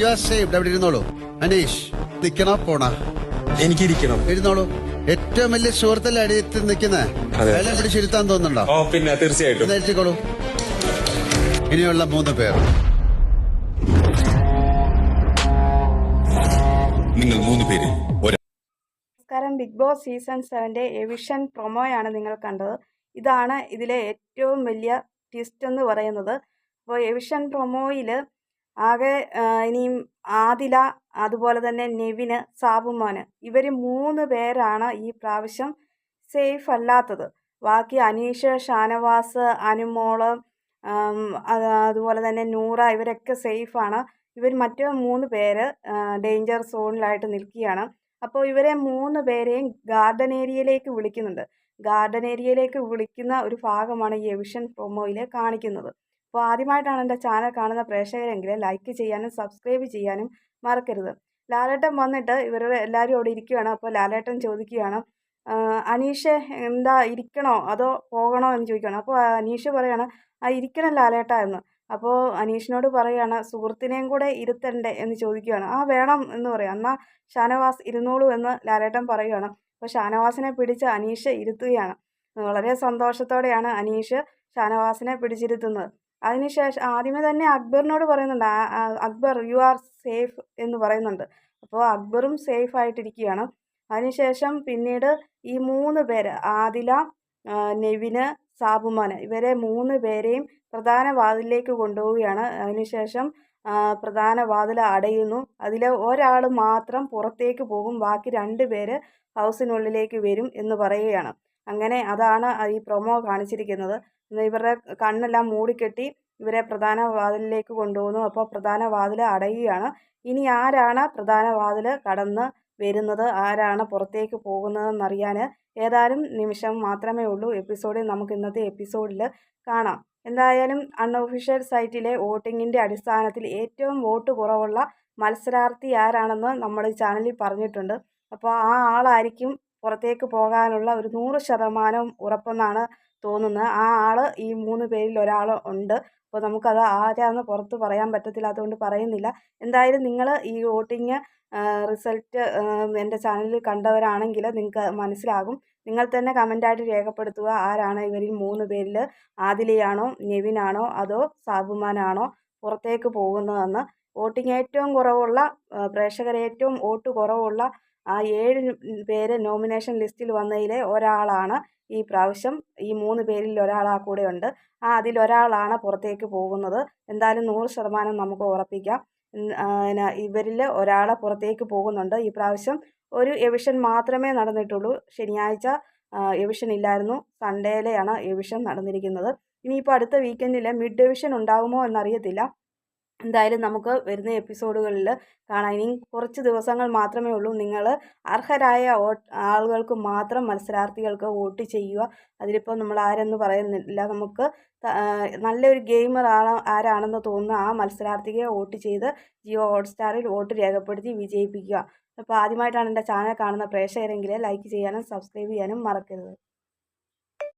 You are saved അവിടെ ഇരുന്നോളൂ. അനീഷ് നിക്കണോ? പോണോ? എനിക്കിരിക്കണം. ഇരുന്നോളൂ. ഏറ്റവും വലിയ സുഹൃത്തല്ലേ അടിയത്ത് നിൽക്കുന്ന? അതെ. അയാളെ പിടിച്ചിരുത്താൻ തോന്നുന്നുണ്ടോ? ഓ പിന്നെ തീർച്ചയായിട്ടും. എഴുതിക്കോളൂ. ഇനിയുള്ള മൂന്ന് പേർ. നിങ്ങൾ മൂന്ന് പേര്. നമസ്കാരം. ബിഗ് ബോസ് സീസൺ സെവന്റെ എവിഷൻ പ്രൊമോയാണ് നിങ്ങൾ കണ്ടത്. ഇതാണ് ഇതിലെ ഏറ്റവും വലിയ ട്വിസ്റ്റ് എന്ന് പറയുന്നത്. അപ്പോൾ എവിഷൻ പ്രൊമോയിൽ ആകെ ഇനിയും ആദില അതുപോലെ തന്നെ നെവിന് സാബുമോന് ഇവർ മൂന്ന് പേരാണ് ഈ പ്രാവശ്യം സേഫ് അല്ലാത്തത്. ബാക്കി അനീഷ് ഷാനവാസ് അനുമോൾ അതുപോലെ തന്നെ നൂറ ഇവരൊക്കെ സേഫാണ്. ഇവർ മറ്റു മൂന്ന് പേര് ഡേഞ്ചർ സോണിലായിട്ട് നിൽക്കുകയാണ്. അപ്പോൾ ഇവരെ മൂന്ന് പേരെയും ഗാർഡൻ ഏരിയയിലേക്ക് വിളിക്കുന്നുണ്ട്. ഗാർഡൻ ഏരിയയിലേക്ക് വിളിക്കുന്ന ഒരു ഭാഗമാണ് ഈ എവിഷൻ പ്രൊമോയിൽ കാണിക്കുന്നത്. അപ്പോൾ ആദ്യമായിട്ടാണ് എന്റെ ചാനൽ കാണുന്ന പ്രേക്ഷകരെങ്കിൽ ലൈക്ക് ചെയ്യാനും സബ്സ്ക്രൈബ് ചെയ്യാനും മറക്കരുത്. ലാലേട്ടൻ വന്നിട്ട് ഇവരുടെ എല്ലാവരും അവിടെ ഇരിക്കുകയാണ് അപ്പോൾ ലാലേട്ടൻ ചോദിക്കുകയാണ് അനീഷ എന്താ ഇരിക്കണോ? അതോ പോകണോ? എന്ന് ചോദിക്കുകയാണ്. അപ്പോൾ അനീഷ് പറയാണ് ആ ഇരിക്കണം ലാലേട്ട എന്ന്. അപ്പോൾ അനീഷിനോട് പറയുകയാണ് സുഹൃത്തിനെയും കൂടെ ഇരുത്തണ്ടേ എന്ന് ചോദിക്കുകയാണ്. ആ വേണം എന്ന് പറയാം. എന്നാൽ ഷാനവാസ് ഇരുന്നോളൂ എന്ന് ലാലേട്ടൻ പറയുകയാണ് അപ്പോൾ ഷാനവാസിനെ പിടിച്ച് അനീഷ് ഇരുത്തുകയാണ്. വളരെ സന്തോഷത്തോടെയാണ് അനീഷ് ഷാനവാസിനെ പിടിച്ചിരുത്തുന്നത്. അതിനുശേഷം ആദ്യമേ തന്നെ അക്ബറിനോട് പറയുന്നുണ്ട് "ആ- ആ, അക്ബർ യു ആർ സേഫ് എന്ന് പറയുന്നുണ്ട്. അപ്പോൾ അക്ബറും സേഫ് ആയിട്ടിരിക്കുകയാണ്. അതിനുശേഷം പിന്നീട് ഈ മൂന്ന് പേര് ആദില നെവിന് സാബുമാന് ഇവരെ മൂന്ന് പേരെയും പ്രധാന വാതിലിലേക്ക് കൊണ്ടുപോവുകയാണ്. അതിനുശേഷം പ്രധാന വാതിൽ അടയുന്നു. അതിൽ ഒരാൾ മാത്രം പുറത്തേക്ക് പോകും. ബാക്കി രണ്ട് പേര് ഹൗസിനുള്ളിലേക്ക് വരും എന്ന് പറയുകയാണ്. അങ്ങനെ അതാണ് ഈ പ്രൊമോ കാണിച്ചിരിക്കുന്നത്. ഇവരുടെ കണ്ണെല്ലാം മൂടിക്കെട്ടി ഇവരെ പ്രധാന വാതിലിലേക്ക് കൊണ്ടുപോകുന്നു. അപ്പോൾ പ്രധാന വാതിൽ അടയുകയാണ്. ഇനി ആരാണ് പ്രധാന വാതിൽ കടന്ന് വരുന്നത്? ആരാണ് പുറത്തേക്ക് പോകുന്നതെന്നറിയാൻ ഏതാനും നിമിഷം മാത്രമേ ഉള്ളൂ. എപ്പിസോഡിൽ നമുക്ക് ഇന്നത്തെ എപ്പിസോഡിൽ കാണാം. എന്തായാലും അൺഒഫീഷ്യൽ സൈറ്റിലെ വോട്ടിങ്ങിന്റെ അടിസ്ഥാനത്തിൽ ഏറ്റവും വോട്ട് കുറവുള്ള മത്സരാർത്ഥി ആരാണെന്ന് നമ്മൾ ചാനലിൽ പറഞ്ഞിട്ടുണ്ട്. അപ്പോൾ ആ ആളായിരിക്കും പുറത്തേക്ക് പോകാനുള്ള ഒരു നൂറ് ശതമാനം ഉറപ്പെന്നാണ് തോന്നുന്നത്. ആ ആൾ ഈ മൂന്ന് പേരിൽ ഒരാൾ ഉണ്ട്. അപ്പോൾ നമുക്കത് ആരാന്ന് പുറത്ത് പറയാൻ പറ്റത്തില്ല. അതുകൊണ്ട് പറയുന്നില്ല. എന്തായാലും നിങ്ങൾ ഈ വോട്ടിങ് റിസൾട്ട് എന്റെ ചാനലിൽ കണ്ടവരാണെങ്കിൽ നിങ്ങൾക്ക് മനസ്സിലാകും. നിങ്ങൾ തന്നെ കമന്റായിട്ട് രേഖപ്പെടുത്തുക ആരാണ് ഇവരിൽ മൂന്ന് പേരിൽ. ആദിലിയാണോ നെവിനാണോ അതോ സാബുമാനാണോ പുറത്തേക്ക് പോകുന്നതെന്ന്. വോട്ടിംഗ് ഏറ്റവും കുറവുള്ള പ്രേക്ഷകർ ഏറ്റവും വോട്ട് കുറവുള്ള ആ ഏഴ് പേര് നോമിനേഷൻ ലിസ്റ്റിൽ വന്നതിലെ ഒരാളാണ് ഈ പ്രാവശ്യം ഈ മൂന്ന് പേരിൽ ഒരാൾ ആ കൂടെ ഉണ്ട്. ആ അതിലൊരാളാണ് പുറത്തേക്ക് പോകുന്നത്. എന്തായാലും നൂറ് ശതമാനം നമുക്ക് ഉറപ്പിക്കാം. ഇവരിൽ ഒരാളെ പുറത്തേക്ക് പോകുന്നുണ്ട്. ഈ പ്രാവശ്യം ഒരു എവിഷൻ മാത്രമേ നടന്നിട്ടുള്ളൂ. ശനിയാഴ്ച എവിഷൻ ഇല്ലായിരുന്നു. സൺഡേയിലെയാണ് എവിഷൻ നടന്നിരിക്കുന്നത്. ഇനിയിപ്പോൾ അടുത്ത വീക്കെൻഡിൽ മിഡ് എവിഷൻ ഉണ്ടാകുമോ എന്നറിയത്തില്ല. എന്തായാലും നമുക്ക് വരുന്ന എപ്പിസോഡുകളിൽ കാണാം. ഇനി കുറച്ച് ദിവസങ്ങൾ മാത്രമേ ഉള്ളൂ. നിങ്ങൾ അർഹരായ ആളുകൾക്ക് മാത്രം മത്സരാർത്ഥികൾക്ക് വോട്ട് ചെയ്യുക. അതിലിപ്പോൾ നമ്മൾ ആരെന്ന് പറയുന്നില്ല. നമുക്ക് നല്ലൊരു ഗെയിമർ ആണ് ആരാണെന്ന് തോന്നുന്ന ആ മത്സരാർത്ഥിയെ വോട്ട് ചെയ്ത് ജിയോ ഹോട്ട്സ്റ്റാറിൽ വോട്ട് രേഖപ്പെടുത്തി വിജയിപ്പിക്കുക. അപ്പോൾ ആദ്യമായിട്ടാണ് എന്റെ ചാനൽ കാണുന്ന പ്രേക്ഷകരെങ്കിൽ ലൈക്ക് ചെയ്യാനും സബ്സ്ക്രൈബ് ചെയ്യാനും മറക്കരുത്.